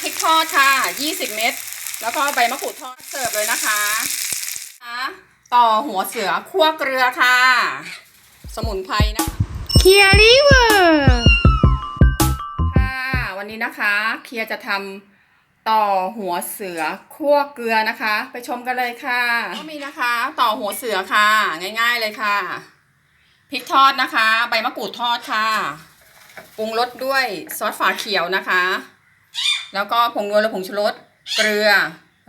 พริกทอดค่ะ 20 เม็ด แล้วก็ใบมะกรูดทอดเสิร์ฟเลยนะคะนะคะต่อหัวเสือคั่วเกลือค่ะ สมุนไพรนะคะเคียริเวอร์ค่ะ วันนี้นะคะ เคียร์จะทำต่อหัวเสือคั่วเกลือนะคะ ไปชมกันเลยค่ะ ก็มีนะคะ ต่อหัวเสือค่ะ ง่ายๆเลยค่ะ พริกทอดนะคะ ใบมะกรูดทอดค่ะ ปรุงรสด้วยซอสฝาเขียวนะคะ แล้วก็ผงนัวและผงชูรส เกลือ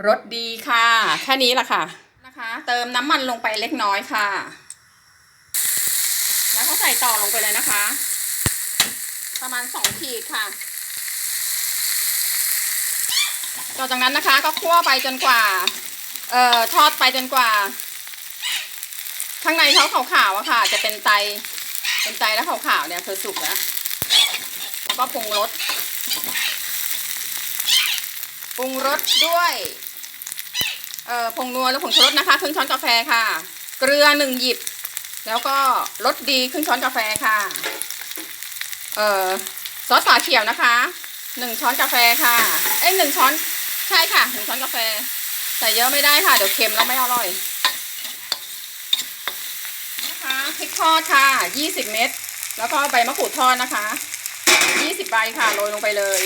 รสดีค่ะ แค่นี้ละค่ะ นะคะ เติมน้ำมันลงไปเล็กน้อยค่ะ แล้วก็ใส่ต่อลงไปเลยนะคะ ประมาณสองขีดค่ะ ต่อจากนั้นนะคะก็คั่วไปจนกว่า เอ่อ ทอดไปจนกว่า ข้างในเขาขาวๆอะค่ะ จะเป็นไต เป็นไตแล้วขาวๆเนี่ยคือสุกแล้ว แล้วก็ปรุงรส ปรุงรสด้วยเอ่อผงนัวและผงชูรสนะคะครึ่งช้อนกาแฟค่ะ เกลือหนึ่งหยิบ แล้วก็รสดีครึ่งช้อนกาแฟค่ะเอ่อซอสฝาเขียวนะคะหนึ่งช้อนกาแฟค่ะ เอ้ยหนึ่งช้อนใช่ค่ะหนึ่งช้อนกาแฟ ใส่เยอะไม่ได้ค่ะ เดี๋ยวเค็มแล้วไม่อร่อยนะคะพริกทอดค่ะยี่สิบเม็ดแล้วก็ใบมะกรูดทอดนะคะยี่สิบใบค่ะโรยลงไปเลย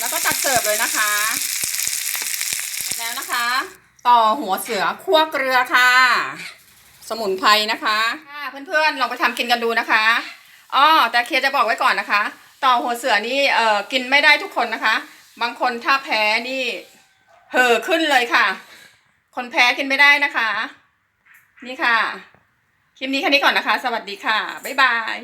แล้วก็ตักเสิร์ฟเลยนะคะเสร็จแล้วนะคะ ต่อหัวเสือคั่วเกลือค่ะ สมุนไพรนะคะค่ะเพื่อนๆลองไปทำกินกันดูนะคะอ๋อแต่เคียร์จะบอกไว้ก่อนนะคะ ต่อหัวเสือนี่เอ่อกินไม่ได้ทุกคนนะคะ บางคนถ้าแพ้นี่เห่อขึ้นเลยค่ะ คนแพ้กินไม่ได้นะคะ นี่ค่ะ คลิปนี้แค่นี้ก่อนนะคะ สวัสดีค่ะ บ๊ายบาย